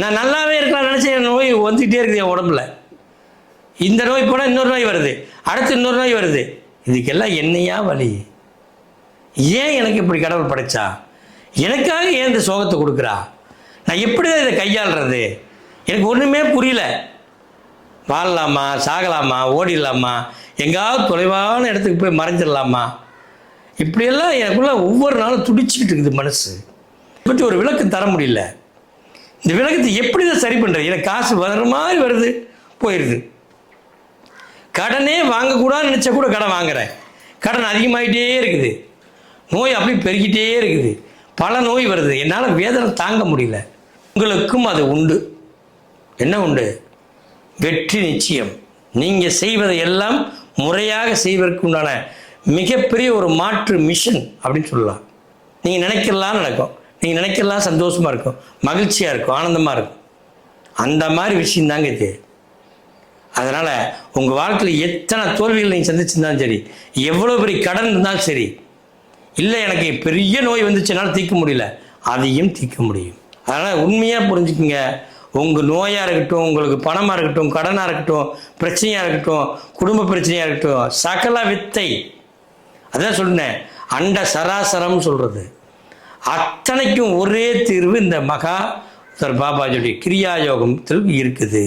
நான் நல்லாவே இருக்கலாம் நினச்ச என் நோய் வந்துக்கிட்டே இருக்குது என் உடம்புல. இந்த நோய் போனால் இன்னொரு நோய் வருது. அடுத்து இன்னொரு நோய் வருது. இதுக்கெல்லாம் என்னையா வழி ஏன் எனக்கு இப்படி கடவுள் படைச்சா? எனக்காக ஏன் இந்த சோகத்தை கொடுக்குறா? நான் எப்படி தான் இதை கையாளுறது? எனக்கு ஒன்றுமே புரியல. வாழலாமா? சாகலாமா? ஓடிடலாமா? எங்காவது தொலைவான இடத்துக்கு போய் மறைஞ்சிடலாமா? இப்படியெல்லாம் எனக்குள்ள ஒவ்வொரு நாளும் துடிச்சிக்கிட்டு இருக்குது மனசு. பற்றி ஒரு விளக்கு தர முடியல. இந்த விளக்கத்தை எப்படி தான் சரி பண்ணுறது எனக்கு காசு வர மாதிரி வருது போயிடுது கடனே வாங்கக்கூடாதுன்னு நினச்சா கூட கடன் வாங்குறேன் கடன் அதிகமாகிட்டே இருக்குது. நோய் அப்படி பெருகிட்டே இருக்குது. பல நோய் வருது. என்னால் வேதனை தாங்க முடியல. உங்களுக்கும் அது உண்டு. என்ன உண்டு? வெற்றி நிச்சயம். நீங்கள் செய்வதை எல்லாம் முறையாக செய்வதற்கு உண்டான மிகப்பெரிய ஒரு மாற்று மிஷன் அப்படின்னு சொல்லலாம். நீங்கள் நினைக்கலாம் நடக்கும். நீங்கள் நினைக்கலாம் சந்தோஷமாக இருக்கும் மகிழ்ச்சியாக இருக்கும் ஆனந்தமாக இருக்கும். அந்த மாதிரி விஷயந்தாங்க இது. அதனால் உங்கள் வாழ்க்கையில் எத்தனை தோல்விகள் நீங்கள் சந்திச்சிருந்தாலும் சரி எவ்வளோ பெரிய கடன் இருந்தாலும் சரி இல்லை எனக்கு பெரிய நோய் வந்துச்சு என்னால் தீர்க்க முடியல அதையும் தீர்க்க முடியும். அதனால் உண்மையாக புரிஞ்சுக்கோங்க. உங்கள் நோயாக இருக்கட்டும் உங்களுக்கு பணமாக இருக்கட்டும் கடனாக இருக்கட்டும் பிரச்சனையாக இருக்கட்டும் குடும்ப பிரச்சனையாக இருக்கட்டும் சகல வித்தை. அதான் சொன்னேன் அண்ட சராசரம் சொல்கிறது அத்தனைக்கும் ஒரே தீர்வு இந்த மகா பாபாஜியுடைய கிரியா யோகத்தில் இருக்குது.